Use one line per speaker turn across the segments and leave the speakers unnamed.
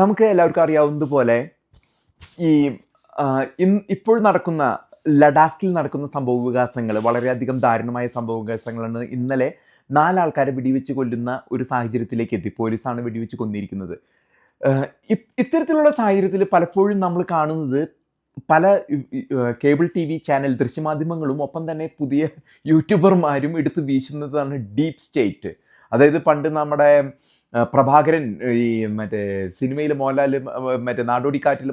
നമുക്ക് എല്ലാവർക്കും അറിയാവുന്നതുപോലെ ഈ ഇപ്പോൾ നടക്കുന്ന ലഡാക്കിൽ നടക്കുന്ന സംഭവ വികാസങ്ങൾ വളരെയധികം ദാരുണമായ സംഭവ വികാസങ്ങളാണ് ഇന്നലെ നാലാൾക്കാരെ വെടിവെച്ച് കൊല്ലുന്ന ഒരു സാഹചര്യത്തിലേക്ക് എത്തി. പോലീസാണ് വെടിവെച്ച് കൊന്നിരിക്കുന്നത്. ഇത്തരത്തിലുള്ള സാഹചര്യത്തിൽ പലപ്പോഴും നമ്മൾ കാണുന്നത് പല കേബിൾ ടി വി ചാനൽ ദൃശ്യമാധ്യമങ്ങളും ഒപ്പം തന്നെ പുതിയ യൂട്യൂബർമാരും എടുത്ത് വീശുന്നതാണ് ഡീപ് സ്റ്റേറ്റ്. അതായത് പണ്ട് നമ്മുടെ പ്രഭാകരൻ ഈ മറ്റേ സിനിമയിൽ മോഹൻലാൽ മറ്റേ നാടോടിക്കാറ്റിൽ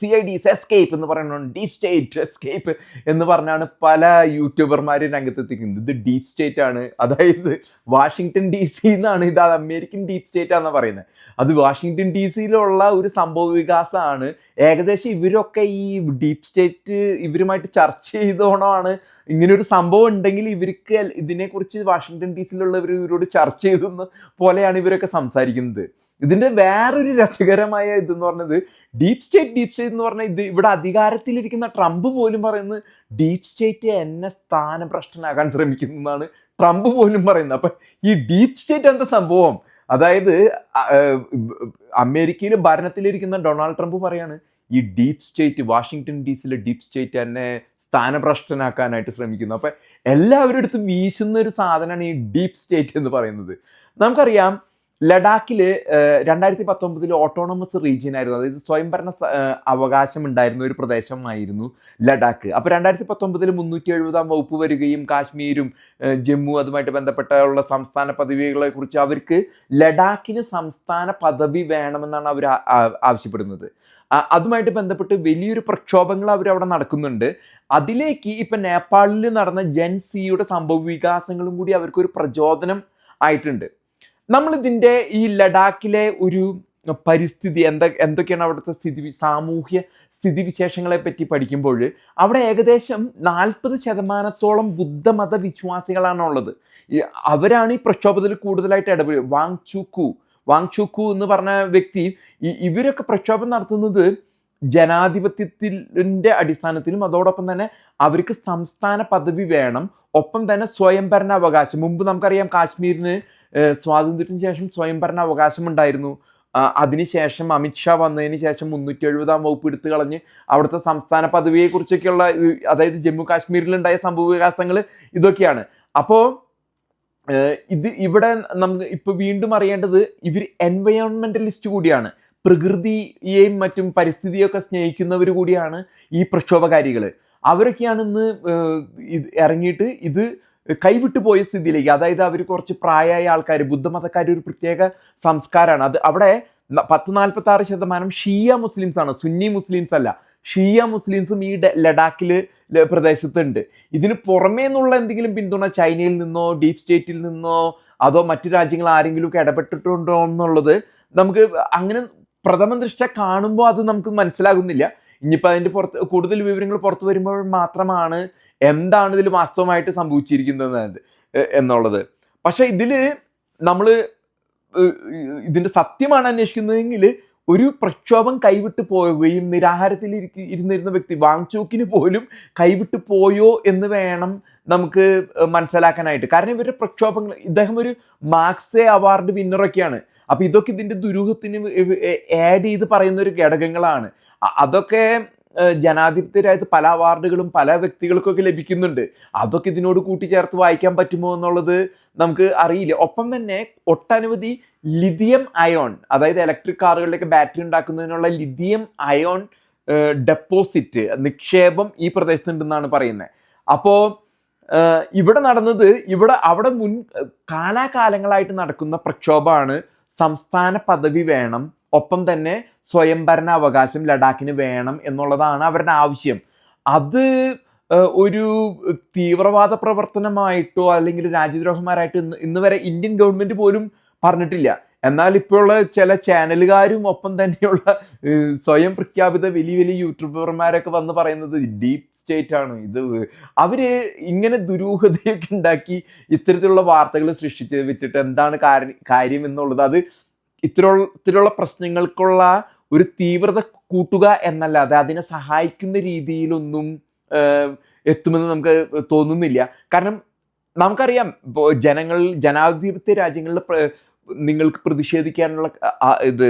സി ഐ ഡി എസ്കേപ്പ് എന്ന് പറയുന്നത് ഡീപ് സ്റ്റേറ്റ് എസ്കേപ്പ് എന്ന് പറഞ്ഞാണ് പല യൂട്യൂബർമാരും രംഗത്തെത്തിക്കുന്നത്. ഇത് ഡീപ് സ്റ്റേറ്റ് ആണ്. അതായത് വാഷിങ്ടൺ ഡി സി എന്നാണ് ഇത് അമേരിക്കൻ ഡീപ് സ്റ്റേറ്റ് ആണെന്ന് പറയുന്നത് അത് വാഷിങ്ടൺ ഡി സിയിലുള്ള ഒരു സംഭവ വികാസമാണ് ഏകദേശം ഇവരൊക്കെ ഈ ഡീപ് സ്റ്റേറ്റ് ഇവരുമായിട്ട് ചർച്ച ചെയ്തോണമാണ് ഇങ്ങനൊരു സംഭവം ഉണ്ടെങ്കിൽ ഇവർക്ക് ഇതിനെക്കുറിച്ച് വാഷിങ്ടൺ ഡി സിയിലുള്ളവർ ഇവരോട് ചർച്ച ചെയ്തെന്ന് പോലെയാണ് ഇവരൊക്കെ സംസാരിക്കുന്നത്. ഇതിന്റെ വേറൊരു രസകരമായ ഇതെന്ന് പറഞ്ഞത് ഡീപ് സ്റ്റേറ്റ് ഡീപ് സ്റ്റേറ്റ് എന്ന് പറഞ്ഞാൽ ഇത് ഇവിടെ അധികാരത്തിലിരിക്കുന്ന ട്രംപ് പോലും പറയുന്നത് ഡീപ് സ്റ്റേറ്റ് എന്നെ സ്ഥാനഭ്രഷ്ടനാക്കാൻ ശ്രമിക്കുന്നു എന്നാണ് ട്രംപ് പോലും പറയുന്നത്. അപ്പം ഈ ഡീപ് സ്റ്റേറ്റ് എന്താ സംഭവം? അതായത് അമേരിക്കയിൽ ഭരണത്തിലിരിക്കുന്ന ഡൊണാൾഡ് ട്രംപ് പറയാണ് ഈ ഡീപ് സ്റ്റേറ്റ് വാഷിങ്ടൺ ഡി സിയിലെ ഡീപ് സ്റ്റേറ്റ് എന്നെ സ്ഥാനഭ്രഷ്ടനാക്കാനായിട്ട് ശ്രമിക്കുന്നു. അപ്പം എല്ലാവരുടെ അടുത്ത് വീശുന്ന ഒരു സാധനമാണ് ഈ ഡീപ് സ്റ്റേറ്റ് എന്ന് പറയുന്നത്. നമുക്കറിയാം ലഡാക്കിൽ രണ്ടായിരത്തി പത്തൊമ്പതിൽ ഓട്ടോണമസ് റീജിയൻ ആയിരുന്നു. അതായത് സ്വയംഭരണ അവകാശം ഉണ്ടായിരുന്ന ഒരു പ്രദേശമായിരുന്നു ലഡാക്ക്. അപ്പോൾ രണ്ടായിരത്തി പത്തൊമ്പതിൽ മുന്നൂറ്റി എഴുപതാം വകുപ്പ് വരികയും കാശ്മീരും ജമ്മു അതുമായിട്ട് ബന്ധപ്പെട്ടുള്ള സംസ്ഥാന പദവികളെ കുറിച്ച് അവർക്ക് ലഡാക്കിന് സംസ്ഥാന പദവി വേണമെന്നാണ് അവർ ആവശ്യപ്പെടുന്നത്. അതുമായിട്ട് ബന്ധപ്പെട്ട് വലിയൊരു പ്രക്ഷോഭങ്ങൾ അവർ അവിടെ നടക്കുന്നുണ്ട്. അതിലേക്ക് ഇപ്പം നേപ്പാളിൽ നടന്ന ജെൻസിയുടെ സംഭവ വികാസങ്ങളും കൂടി അവർക്കൊരു പ്രചോദനം ആയിട്ടുണ്ട്. നമ്മൾ ഇതിന്റെ ഈ ലഡാക്കിലെ ഒരു പരിസ്ഥിതി എന്താ എന്തൊക്കെയാണ് അവിടുത്തെ സ്ഥിതി സാമൂഹ്യ സ്ഥിതിവിശേഷങ്ങളെ പറ്റി പഠിക്കുമ്പോൾ അവിടെ ഏകദേശം നാൽപ്പത് ശതമാനത്തോളം ബുദ്ധമത വിശ്വാസികളാണ് ഉള്ളത് ഈ അവരാണ് ഈ പ്രക്ഷോഭത്തിൽ കൂടുതലായിട്ട് ഇടപെടുക വാങ് ചുക്കു വാങ് ചുക്കു എന്ന് പറഞ്ഞ വ്യക്തി ഇവരൊക്കെ പ്രക്ഷോഭം നടത്തുന്നത് ജനാധിപത്യത്തിന്റെ അടിസ്ഥാനത്തിലും അതോടൊപ്പം തന്നെ അവർക്ക് സംസ്ഥാന പദവി വേണം. ഒപ്പം തന്നെ സ്വയംഭരണ അവകാശം. മുമ്പ് നമുക്കറിയാം കാശ്മീരിന് സ്വാതന്ത്ര്യത്തിന് ശേഷം സ്വയംഭരണ അവകാശമുണ്ടായിരുന്നു അതിനുശേഷം അമിത്ഷാ വന്നതിന് ശേഷം മുന്നൂറ്റി എഴുപതാം വകുപ്പ് എടുത്തു കളഞ്ഞ് അവിടുത്തെ സംസ്ഥാന പദവിയെക്കുറിച്ചൊക്കെയുള്ള അതായത് ജമ്മു കാശ്മീരിലുണ്ടായ സംഭവ വികാസങ്ങൾ ഇതൊക്കെയാണ് അപ്പോൾ ഇത് ഇവിടെ നമുക്ക് ഇപ്പോൾ വീണ്ടും അറിയേണ്ടത് ഇവർ എൻവയോൺമെന്റലിസ്റ്റ് കൂടിയാണ്. പ്രകൃതിയെയും മറ്റും പരിസ്ഥിതിയൊക്കെ സ്നേഹിക്കുന്നവർ കൂടിയാണ് ഈ പ്രക്ഷോഭകാരികൾ അവരൊക്കെയാണ് ഇന്ന് ഇറങ്ങിയിട്ട് ഇത് കൈവിട്ടു പോയ സ്ഥിതിയിലേക്ക് അതായത് അവർ കുറച്ച് പ്രായമായ ആൾക്കാർ ബുദ്ധമതക്കാർ ഒരു പ്രത്യേക സംസ്കാരമാണ് അത് അവിടെ പത്ത് നാൽപ്പത്തി ആറ് ശതമാനം ഷിയ മുസ്ലിംസ് ആണ്. സുന്നി മുസ്ലിംസ് അല്ല. ഷിയ മുസ്ലിംസും ഈ ലഡാക്കിൽ പ്രദേശത്തുണ്ട്. ഇതിന് പുറമേ നിന്നുള്ള എന്തെങ്കിലും പിന്തുണ ചൈനയിൽ നിന്നോ ഡീപ് സ്റ്റേറ്റിൽ നിന്നോ അതോ മറ്റു രാജ്യങ്ങൾ ആരെങ്കിലും ഒക്കെ ഇടപെട്ടിട്ടുണ്ടോ എന്നുള്ളത് നമുക്ക് അങ്ങനെ പ്രഥമ ദൃഷ്ട കാണുമ്പോൾ അത് നമുക്ക് മനസ്സിലാകുന്നില്ല. ഇനിയിപ്പോൾ അതിന്റെ പുറത്ത് കൂടുതൽ വിവരങ്ങൾ പുറത്തു വരുമ്പോൾ മാത്രമാണ് എന്താണ് ഇതിൽ വാസ്തവമായിട്ട് സംഭവിച്ചിരിക്കുന്നത് എന്നുള്ളത്. പക്ഷേ ഇതിൽ നമ്മൾ ഇതിന്റെ സത്യമാണ് അന്വേഷിക്കുന്നതെങ്കിൽ ഒരു പ്രക്ഷോഭം കൈവിട്ട് പോവുകയും നിരാഹാരത്തിൽ ഇരിക്ക- ഇരുന്നിരുന്ന വ്യക്തി വാങ്ചോക്കിന് പോലും കൈവിട്ട് പോയോ എന്ന് വേണം നമുക്ക് മനസ്സിലാക്കാനായിട്ട്. കാരണം ഇവരുടെ പ്രക്ഷോഭങ്ങൾ ഇദ്ദേഹം ഒരു മാർക്സേ അവാർഡ് വിന്നറൊക്കെയാണ് അപ്പോൾ ഇതൊക്കെ ഇതിന്റെ ദുരൂഹത്തിന് ആഡ് ചെയ്ത് പറയുന്ന ഒരു ഘടകങ്ങളാണ്. അതൊക്കെ ജനാധിപത്യരായത് പല അവാർഡുകളും പല വ്യക്തികൾക്കൊക്കെ ലഭിക്കുന്നുണ്ട്. അതൊക്കെ ഇതിനോട് കൂട്ടിച്ചേർത്ത് വായിക്കാൻ പറ്റുമോ എന്നുള്ളത് നമുക്ക് അറിയില്ല. ഒപ്പം തന്നെ ഒട്ടനവധി ലിഥിയം അയോൺ അതായത് ഇലക്ട്രിക് കാറുകളിലൊക്കെ ബാറ്ററി ഉണ്ടാക്കുന്നതിനുള്ള ലിഥിയം അയോൺ ഡെപ്പോസിറ്റ് നിക്ഷേപം ഈ പ്രദേശത്തുണ്ടെന്നാണ് പറയുന്നത്. അപ്പോൾ ഇവിടെ നടന്നത് ഇവിടെ അവിടെ മുൻ കാലാകാലങ്ങളായിട്ട് നടക്കുന്ന പ്രക്ഷോഭമാണ് സംസ്ഥാന പദവി വേണം ഒപ്പം തന്നെ സ്വയംഭരണ അവകാശം ലഡാക്കിന് വേണം എന്നുള്ളതാണ് അവരുടെ ആവശ്യം. അത് ഒരു തീവ്രവാദ പ്രവർത്തനമായിട്ടോ അല്ലെങ്കിൽ രാജ്യദ്രോഹമാരായിട്ടോ ഇന്ന് ഇന്ന് വരെ ഇന്ത്യൻ ഗവൺമെന്റ് പോലും പറഞ്ഞിട്ടില്ല. എന്നാൽ ഇപ്പോഴുള്ള ചില ചാനലുകാരും ഒപ്പം തന്നെയുള്ള സ്വയം പ്രഖ്യാപിത വലിയ വലിയ യൂട്യൂബർമാരൊക്കെ വന്ന് പറയുന്നത് ഡീപ് സ്റ്റേറ്റ് ആണ്. ഇത് അവർ ഇങ്ങനെ ദുരൂഹതയൊക്കെ ഉണ്ടാക്കി ഇത്തരത്തിലുള്ള വാർത്തകൾ സൃഷ്ടിച്ച് വിറ്റിട്ട് എന്താണ് കാര്യം എന്നുള്ളത്. അത് ഇത്തരം ഇത്തരമുള്ള പ്രശ്നങ്ങൾക്കുള്ള ഒരു തീവ്രത കൂട്ടുക എന്നല്ലാതെ അതിനെ സഹായിക്കുന്ന രീതിയിലൊന്നും എത്തുമെന്ന് നമുക്ക് തോന്നുന്നില്ല. കാരണം നമുക്കറിയാം ഇപ്പോൾ ജനങ്ങൾ ജനാധിപത്യ രാജ്യങ്ങളിൽ നിങ്ങൾക്ക് പ്രതിഷേധിക്കാനുള്ള ഇത്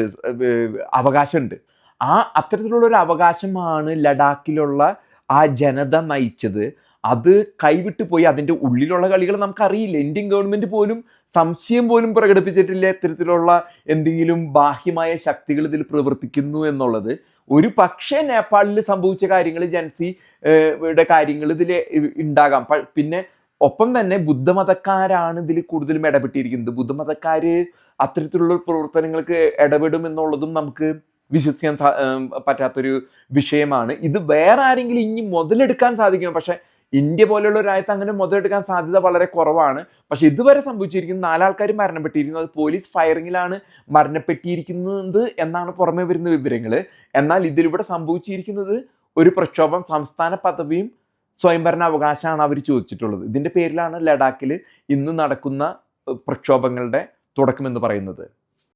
അവകാശമുണ്ട്. ആ അത്തരത്തിലുള്ള ഒരു അവകാശമാണ് ലഡാക്കിലുള്ള ആ ജനത നയിച്ചത്. അത് കൈവിട്ടു പോയി അതിന്റെ ഉള്ളിലുള്ള കളികൾ നമുക്കറിയില്ല. ഇന്ത്യൻ ഗവൺമെന്റ് പോലും സംശയം പോലും പ്രകടിപ്പിച്ചിട്ടില്ല ഇത്തരത്തിലുള്ള എന്തെങ്കിലും ബാഹ്യമായ ശക്തികൾ ഇതിൽ പ്രവർത്തിക്കുന്നു എന്നുള്ളത്. ഒരു പക്ഷേ നേപ്പാളിൽ സംഭവിച്ച കാര്യങ്ങൾ ജൻസി യുടെ കാര്യങ്ങൾ ഇതിൽ ഉണ്ടാകാം പിന്നെ ഒപ്പം തന്നെ ബുദ്ധമതക്കാരാണ് ഇതിൽ കൂടുതലും ഇടപെട്ടിരിക്കുന്നത്. ബുദ്ധമതക്കാർ അത്തരത്തിലുള്ള പ്രവർത്തനങ്ങൾക്ക് ഇടപെടും എന്നുള്ളതും നമുക്ക് വിശ്വസിക്കാൻ പറ്റാത്തൊരു വിഷയമാണ്. ഇത് വേറെ ആരെങ്കിലും ഇനി മുതലെടുക്കാൻ സാധിക്കും പക്ഷെ ഇന്ത്യ പോലെയുള്ള ഒരു രാജ്യത്ത് അങ്ങനെ മുതലെടുക്കാൻ സാധ്യത വളരെ കുറവാണ്. പക്ഷെ ഇതുവരെ സംഭവിച്ചിരിക്കുന്ന നാലാൾക്കാർ മരണപ്പെട്ടിരിക്കുന്നു. അത് പോലീസ് ഫയറിങ്ങിലാണ് മരണപ്പെട്ടിരിക്കുന്നത് എന്നാണ് പുറമെ വരുന്ന വിവരങ്ങൾ എന്നാൽ ഇതിലൂടെ സംഭവിച്ചിരിക്കുന്നത് ഒരു പ്രക്ഷോഭം സംസ്ഥാന പദവിയും സ്വയംഭരണ അവകാശമാണ് അവർ ചോദിച്ചിട്ടുള്ളത്. ഇതിന്റെ പേരിലാണ് ലഡാക്കിൽ ഇന്ന് നടക്കുന്ന പ്രക്ഷോഭങ്ങളുടെ തുടക്കമെന്ന് പറയുന്നത്.